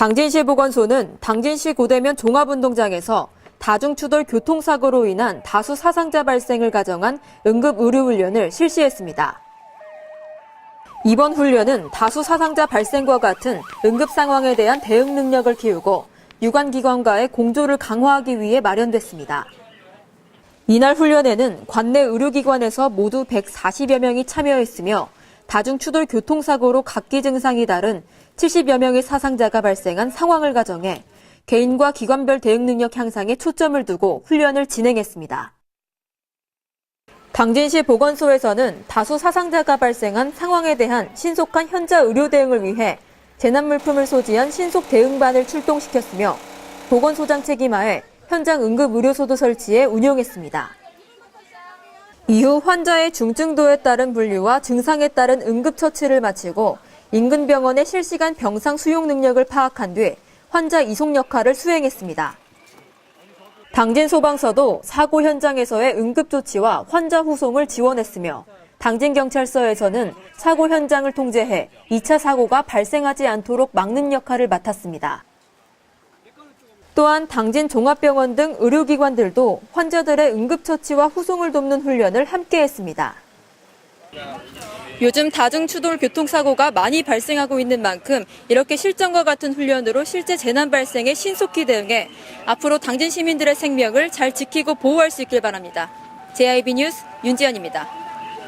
당진시 보건소는 당진시 고대면 종합운동장에서 다중추돌 교통사고로 인한 다수 사상자 발생을 가정한 응급의료훈련을 실시했습니다. 이번 훈련은 다수 사상자 발생과 같은 응급 상황에 대한 대응 능력을 키우고 유관기관과의 공조를 강화하기 위해 마련됐습니다. 이날 훈련에는 관내 의료기관에서 모두 140여 명이 참여했으며 다중추돌 교통사고로 각기 증상이 다른 70여 명의 사상자가 발생한 상황을 가정해 개인과 기관별 대응 능력 향상에 초점을 두고 훈련을 진행했습니다. 당진시 보건소에서는 다수 사상자가 발생한 상황에 대한 신속한 현자 의료 대응을 위해 재난 물품을 소지한 신속 대응반을 출동시켰으며 보건소장 책임하에 현장 응급 의료소도 설치해 운영했습니다. 이후 환자의 중증도에 따른 분류와 증상에 따른 응급처치를 마치고 인근 병원의 실시간 병상 수용 능력을 파악한 뒤 환자 이송 역할을 수행했습니다. 당진 소방서도 사고 현장에서의 응급조치와 환자 후송을 지원했으며 당진 경찰서에서는 사고 현장을 통제해 2차 사고가 발생하지 않도록 막는 역할을 맡았습니다. 또한 당진 종합병원 등 의료기관들도 환자들의 응급처치와 후송을 돕는 훈련을 함께 했습니다. 요즘 다중추돌 교통사고가 많이 발생하고 있는 만큼 이렇게 실전과 같은 훈련으로 실제 재난 발생에 신속히 대응해 앞으로 당진 시민들의 생명을 잘 지키고 보호할 수 있길 바랍니다. JIB 뉴스 윤지연입니다.